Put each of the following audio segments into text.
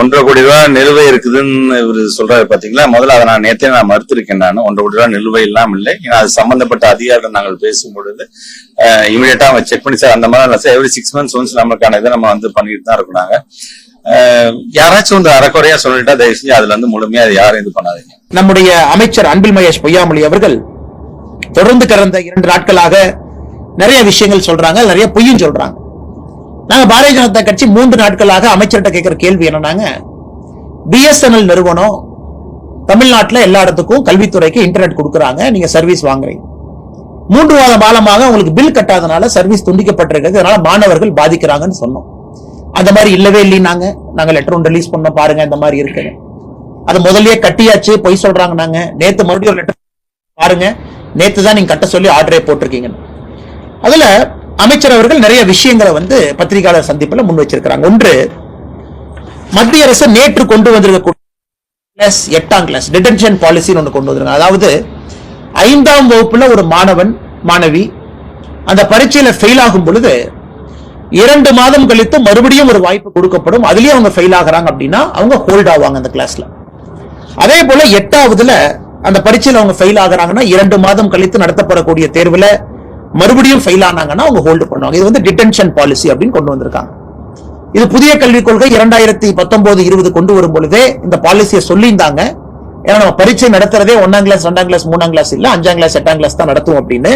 ஒன்றரை கோடி ரூபாய் நிலுவை இருக்குதுன்னு இவர் சொல்றாரு பாத்தீங்களா? முதல்ல அதை நான் நேத்தே நான் மறுத்திருக்கேன் நான். ஒன்றரை கோடி ரூபாய் நிலுவை இல்லாமல் இல்லை. ஏன்னா அது சம்பந்தப்பட்ட அதிகாரிகள் நாங்கள் பேசும் பொழுது இமீடியட்டா அவங்க செக் பண்ணி சார் அந்த மாதிரி sir every six months once நமக்கான இதை நம்ம வந்து பண்ணிட்டு தான் இருக்கிறாங்க யாராச்சும் வந்து அறக்குறையா சொல்லிட்டா தயவு செஞ்சு அதுல இருந்து முழுமையா யாரும் இது பண்ணாதீங்க. நம்முடைய அமைச்சர் அன்பில் மகேஷ் பொய்யாமொழி அவர்கள் தொடர்ந்து கடந்த இரண்டு நாட்களாக நிறைய விஷயங்கள் சொல்றாங்க நிறைய பொய்யும் சொல்றாங்க. நாங்க பாரதிய ஜனதா கட்சி மூன்று நாட்களாக அமைச்சர்கிட்ட கேட்கிற கேள்வி என்னன்னாங்க? பிஎஸ்என்எல் நிறுவனம் தமிழ்நாட்டில் எல்லா இடத்துக்கும் கல்வித்துறைக்கு இன்டர்நெட் கொடுக்குறாங்க நீங்க சர்வீஸ் வாங்குறீங்க. மூன்று மாத காலமாக உங்களுக்கு பில் கட்டாதனால சர்வீஸ் துண்டிக்கப்பட்டிருக்கிறது அதனால மாணவர்கள் பாதிக்கிறாங்கன்னு சொன்னோம். அந்த மாதிரி இல்லவே இல்லைனாங்க நாங்கள் லெட்டர் ஒன்று ரிலீஸ் பண்ணோம் பாருங்க இந்த மாதிரி இருக்குன்னு அது முதல்லயே கட்டியாச்சு பொய் சொல்றாங்க நாங்க நேத்து மறுபடியும் லெட்டர் பாருங்க. நேத்து தான் நீங்க கட்ட சொல்லி ஆர்டரே போட்டிருக்கீங்க அதுல அமைச்சர் அவர்கள் நிறைய விஷயங்களை வந்து பத்திரிகையாளர் சந்திப்பில் முன் வச்சிருக்கிறாங்க. ஒன்று மத்திய அரசு நேற்று கொண்டு வந்திருக்கக்கூடிய கிளாஸ் எட்டாம் கிளாஸ் டிடென்ஷன் பாலிசின்னு ஒன்று கொண்டு வந்திருக்காங்க. அதாவது ஐந்தாம் வகுப்புல ஒரு மாணவன் மாணவி அந்த பரீட்சையில ஃபெயில் ஆகும் பொழுது இரண்டு மாதம் கழித்து மறுபடியும் ஒரு வாய்ப்பு கொடுக்கப்படும். அதுலயும் அவங்க ஃபெயில் ஆகிறாங்க அப்படின்னா அவங்க ஹோல்ட் ஆவாங்க அந்த கிளாஸ்ல அதே போல எட்டாவதுல அந்த பரீட்சையில் அவங்க ஃபெயில் ஆகிறாங்கன்னா இரண்டு மாதம் கழித்து நடத்தப்படக்கூடிய தேர்வுல மறுபடியும் ஃபெயில் ஆனாங்கன்னா அவங்க ஹோல்டு பண்ணுவாங்க. இது வந்து டிடென்ஷன் பாலிசி அப்படின்னு கொண்டு வந்திருக்காங்க. இது புதிய கல்விக் கொள்கை இரண்டாயிரத்தி பத்தொன்பது இருபது கொண்டு வரும் பொழுதே இந்த பாலிசியை சொல்லியிருந்தாங்க. ஏன்னா நம்ம பரீட்சை நடத்துறதே ஒன்னாம் கிளாஸ் ரெண்டாம் கிளாஸ் மூணாம் கிளாஸ் இல்ல அஞ்சாம் கிளாஸ் எட்டாம் கிளாஸ் தான் நடத்தும் அப்படின்னு.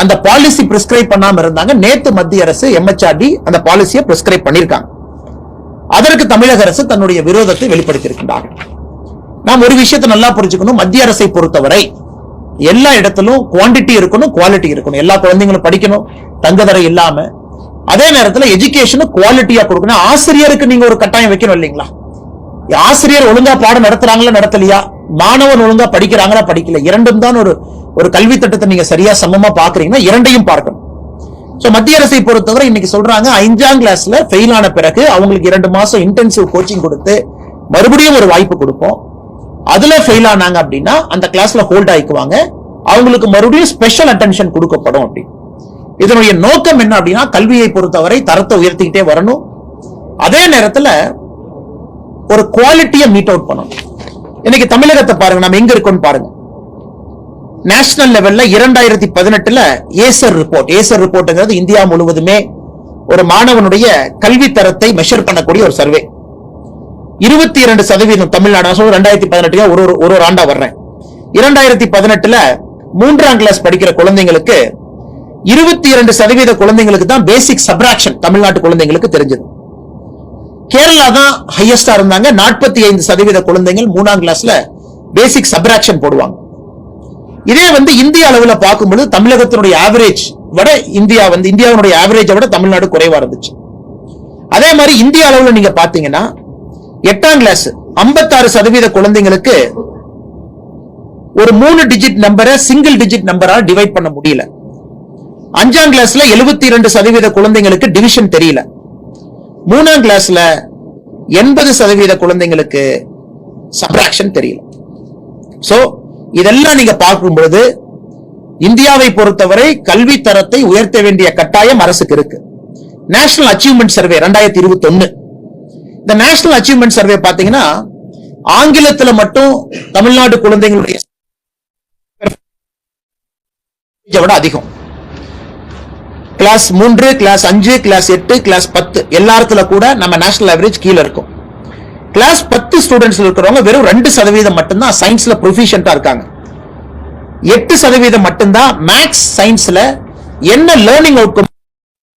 அந்த பாலிசி பிரிஸ்கிரைப் பண்ணாம இருந்தாங்க. நேத்து மத்திய அரசு எம்எச்ஆர்டி அந்த பாலிசியை பிரிஸ்கிரைப் பண்ணியிருக்காங்க. அதற்கு தமிழக அரசு தன்னுடைய விரோதத்தை வெளிப்படுத்தியிருக்கின்றார்கள். நாம் ஒரு விஷயத்தை நல்லா புரிஞ்சுக்கணும். மத்திய அரசை பொறுத்தவரை எல்லா இடத்திலும் குவாண்டிட்டி இருக்கணும் குவாலிட்டி இருக்கணும். எல்லா குழந்தைங்களும் படிக்கணும் தங்குதடை இல்லாம. அதே நேரத்துல எஜுகேஷனும் குவாலிட்டியா கொடுக்கணும். ஆசிரியருக்கு நீங்க ஒரு கட்டாயம் வைக்கணும் இல்லைங்களா? ஆசிரியர் ஒழுங்கா பாடம் நடத்துறாங்களா நடத்தலையா? மாணவன் ஒழுங்கா படிக்கிறாங்களா படிக்கல. இரண்டும் தான் ஒரு ஒரு கல்வி திட்டத்தை நீங்க சரியா சமமா பாக்குறீங்கன்னா இரண்டையும் பார்க்கணும். ஸோ மத்திய அரசை பொறுத்தவரை இன்னைக்கு சொல்றாங்க அஞ்சாம் கிளாஸ்ல ஃபெயில் ஆன பிறகு அவங்களுக்கு இரண்டு மாசம் இன்டென்சிவ் கோச்சிங் கொடுத்து மறுபடியும் ஒரு வாய்ப்பு கொடுப்போம். அதுல ஃபெயில் ஆனாங்க அப்படின்னா அந்த கிளாஸ்ல ஹோல்ட் ஆயிக்குவாங்க. அவங்களுக்கு மறுபடியும் ஸ்பெஷல் அட்டென்ஷன் கொடுக்கப்படும் அப்படி. இதனுடைய நோக்கம் என்ன அப்படின்னா கல்வியை பொறுத்தவரை தரத்தை உயர்த்திக்கிட்டே வரணும். அதே நேரத்துல ஒரு குவாலிட்டியை மீட் அவுட் பண்ணணும். இன்னைக்கு தமிழகத்தை பாருங்க நம்ம எங்க இருக்கோம்னு பாருங்க. நேஷனல் லெவல்ல இரண்டாயிரத்தி பதினெட்டுல ஏசர் ரிப்போர்ட் ஏசர் ரிப்போர்ட்ங்கிறது இந்தியா முழுவதுமே ஒரு மாணவனுடைய கல்வி தரத்தை மெஷர் பண்ணக்கூடிய ஒரு சர்வே இருபத்தி இரண்டு சதவீதம் தமிழ்நாடு நான் ரெண்டாயிரத்தி பதினெட்டு ஒரு ஒரு ஒரு ஆண்டா வர்றேன். இரண்டாயிரத்தி பதினெட்டுல மூன்றாம் கிளாஸ் படிக்கிற குழந்தைங்களுக்கு இருபத்தி இரண்டு சதவீத குழந்தைங்களுக்கு தான் பேசிக் சப்ராக்ஷன் தமிழ்நாட்டு குழந்தைங்களுக்கு தெரிஞ்சது. கேரளா தான் ஹையஸ்டா இருந்தாங்க. நாற்பத்தி ஐந்து சதவீத குழந்தைகள் மூணாம் கிளாஸ்ல பேசிக் சப்ராக்ஷன் போடுவாங்க. இதே வந்து இந்திய அளவுல பார்க்கும்போது தமிழகத்தினுடைய ஆவரேஜ் விட இந்தியா வந்து இந்தியாவுடைய ஆவரேஜை விட தமிழ்நாடு குறைவா இருந்துச்சு. அதே மாதிரி இந்திய அளவுல நீங்க பாத்தீங்கன்னா எட்டாம் கிளாஸ் 56% சதவீத குழந்தைங்களுக்கு ஒரு மூணு டிஜிட் நம்பரை சிங்கிள் டிஜிட் நம்பரால் டிவைட் பண்ண முடியல. அஞ்சாம் கிளாஸ்ல 72% இரண்டு சதவீத குழந்தைங்களுக்கு டிவிஷன் தெரியல. மூணாம் கிளாஸ்ல எண்பது சதவீத குழந்தைங்களுக்கு சப்ராக்ஷன் தெரியல. சோ இதெல்லாம் நீங்க பார்க்கும் பொழுது இந்தியாவை பொறுத்தவரை கல்வி தரத்தை உயர்த்த வேண்டிய கட்டாயம் அரசுக்கு இருக்கு. நேஷனல் அச்சீவ்மெண்ட் சர்வே ரெண்டாயிரத்தி இருபத்தி ஒன்னு இந்த நேஷனல் அச்சீவ்மெண்ட் சர்வே பாத்தீங்கன்னா ஆங்கிலத்துல மட்டும் தமிழ்நாடு குழந்தைங்களுடைய விட அதிகம். கிளாஸ் மூன்று கிளாஸ் அஞ்சு கிளாஸ் எட்டு கிளாஸ் பத்து எல்லாத்துல கூட நம்ம நேஷனல் ஆவரேஜ் கீழே இருக்கும். கிளாஸ் பத்து ஸ்டூடெண்ட்ஸ் இருக்கிறவங்க வெறும் ரெண்டு சதவீதம் மட்டும்தான் சயின்ஸ்ல ப்ரொஃபிஷியன்டா இருக்காங்க. எட்டு சதவீதம் மட்டும்தான் மேக்ஸ் சயின்ஸ்ல என்ன லேர்னிங் அவுட்கம்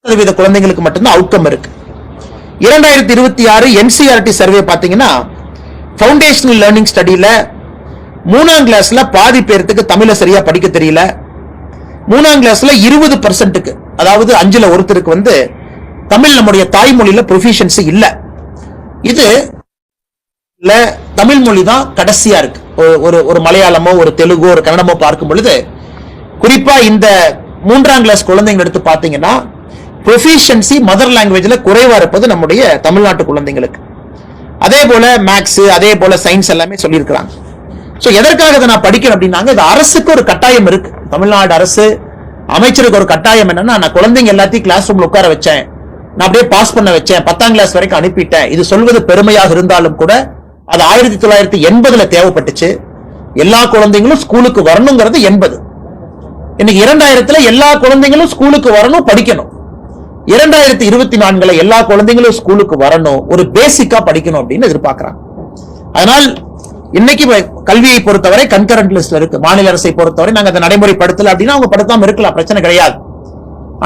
சதவீத குழந்தைங்களுக்கு மட்டும்தான் அவுட்கம் இருக்கு. இரண்டாயிரத்தி இருபத்தி ஆறு என்சிஆர்டி சர்வே பார்த்தீங்கன்னா ஃபவுண்டேஷனல் லேர்னிங் ஸ்டடியில் மூணாம் கிளாஸில் பாதி பேர்த்துக்கு தமிழை சரியாக படிக்க தெரியல. மூணாம் கிளாஸில் இருபது பர்சன்ட்டுக்கு அதாவது அஞ்சில் ஒருத்தருக்கு வந்து தமிழ் நம்முடைய தாய்மொழியில் ப்ரொஃபிஷியன்சி இல்லை. இது இல்ல தமிழ் மொழி தான் கடைசியாக இருக்கு. ஒரு- ஒரு ஒரு மலையாளமோ ஒரு தெலுங்கோ ஒரு கன்னடமோ பார்க்கும் பொழுது குறிப்பாக இந்த மூன்றாம் கிளாஸ் குழந்தைங்க எடுத்து பார்த்தீங்கன்னா ப்ரொஃபிஷியன்சி மதர் லாங்குவேஜில் குறைவாக இருப்பது நம்முடைய தமிழ்நாட்டு குழந்தைங்களுக்கு. அதே போல மேக்ஸ் அதே போல சயின்ஸ் எல்லாமே சொல்லியிருக்கிறாங்க. ஸோ எதற்காக இதை நான் படிக்கணும் அப்படின்னாங்க இது அரசுக்கு ஒரு கட்டாயம் இருக்கு. தமிழ்நாடு அரசு அமைச்சருக்கு ஒரு கட்டாயம் என்னன்னா நான் குழந்தைங்க எல்லாத்தையும் கிளாஸ் ரூம்ல உட்கார வச்சேன். நான் அப்படியே பாஸ் பண்ண வச்சேன். பத்தாம் கிளாஸ் வரைக்கும் அனுப்பிட்டேன். இது சொல்வது பெருமையாக இருந்தாலும் கூட அது ஆயிரத்தி தொள்ளாயிரத்தி எண்பதுல தேவைப்பட்டுச்சு. எல்லா குழந்தைங்களும் ஸ்கூலுக்கு வரணுங்கிறது எண்பது. இன்னைக்கு இரண்டாயிரத்துல எல்லா குழந்தைங்களும் ஸ்கூலுக்கு வரணும் படிக்கணும். இரண்டாயிரத்தி இருபத்தி நான்குல எல்லா குழந்தைங்களும் ஸ்கூலுக்கு வரணும் ஒரு பேசிக்கா படிக்கணும் அப்படின்னு எதிர்பார்க்கிறாங்க. அதனால் இன்னைக்கு கல்வியை பொறுத்தவரை கன்கரண்ட் லிஸ்ட்ல இருக்கு. மாநில அரசை பொறுத்தவரை நாங்க அதை நடைமுறைப்படுத்தல அப்படின்னா அவங்க படுத்தாம இருக்கலாம் பிரச்சனை கிடையாது.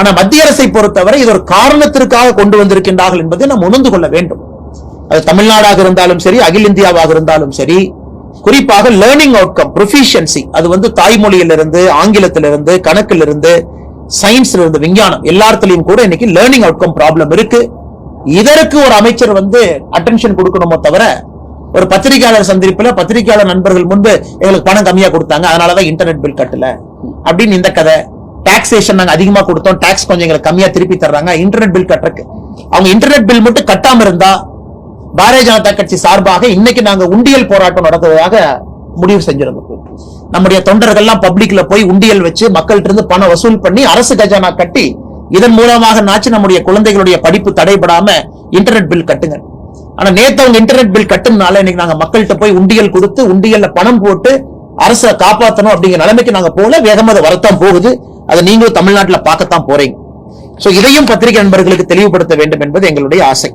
ஆனா மத்திய அரசை பொறுத்தவரை இது ஒரு காரணத்திற்காக கொண்டு வந்திருக்கின்றார்கள் என்பதை நாம் உணர்ந்து கொள்ள வேண்டும். அது தமிழ்நாடாக இருந்தாலும் சரி அகில இந்தியாவாக இருந்தாலும் சரி குறிப்பாக லேர்னிங் அவுட்கம் ப்ரொஃபிஷியன்சி அது வந்து தாய்மொழியிலிருந்து ஆங்கிலத்திலிருந்து கணக்கிலிருந்து சயின்ஸ்ல இருந்து விஞ்ஞானம் எல்லாத்துலயும் கூட இன்னைக்கு லேர்னிங் அவுட்கம் ப்ராப்ளம் இருக்கு. இதற்கு ஒரு அமைச்சர் வந்து அட்டென்ஷன் கொடுக்கணுமோ தவிர ஒரு பத்திரிகையாளர் சந்திப்பில் பத்திரிகையாளர் நண்பர்கள் முன்பு எங்களுக்கு பணம் கம்மியா கொடுத்தாங்க அதனாலதான் இன்டர்நெட் பில் கட்டல. அப்படின்னு இந்த கதை. டாக்ஸேஷன் நாங்க அதிகமா கொடுத்தோம் டாக்ஸ் கொஞ்சம் எங்களுக்கு கம்மியா திருப்பி தர்றாங்க இன்டர்நெட் பில் கட்டுறக்கு அவங்க இன்டர்நெட் பில் மட்டும் கட்டாம இருந்தா பாரதிய ஜனதா கட்சி சார்பாக இன்னைக்கு நாங்க உண்டியல் போராட்டம் நடத்துவதாக முடிவு செஞ்சிருந்தோம் நம்முடைய தொண்டர்கள்லாம் பப்ளிக்ல போய் உண்டியல் வச்சு மக்கள்கிட்ட இருந்து பணம் வசூல் பண்ணி அரசு கஜானா கட்டி இதன் மூலமாக நாச்சு நம்முடைய குழந்தைகளுடைய படிப்பு தடைபடாம இன்டர்நெட் பில் கட்டுங்க. ஆனா நேத்து அவங்க இன்டர்நெட் பில் கட்டுனால இன்னைக்கு நாங்க மக்கள்கிட்ட போய் உண்டியல் கொடுத்து உண்டியல்ல பணம் போட்டு அரசை காப்பாற்றணும் அப்படிங்கிற நிலைமைக்கு நாங்க போல வேகமா அதை வரத்தான் போகுது. அதை நீங்களும் தமிழ்நாட்டுல பார்க்கத்தான் போறீங்க. சோ இதையும் பத்திரிகை நண்பர்களுக்கு தெளிவுபடுத்த வேண்டும் என்பது எங்களுடைய ஆசை.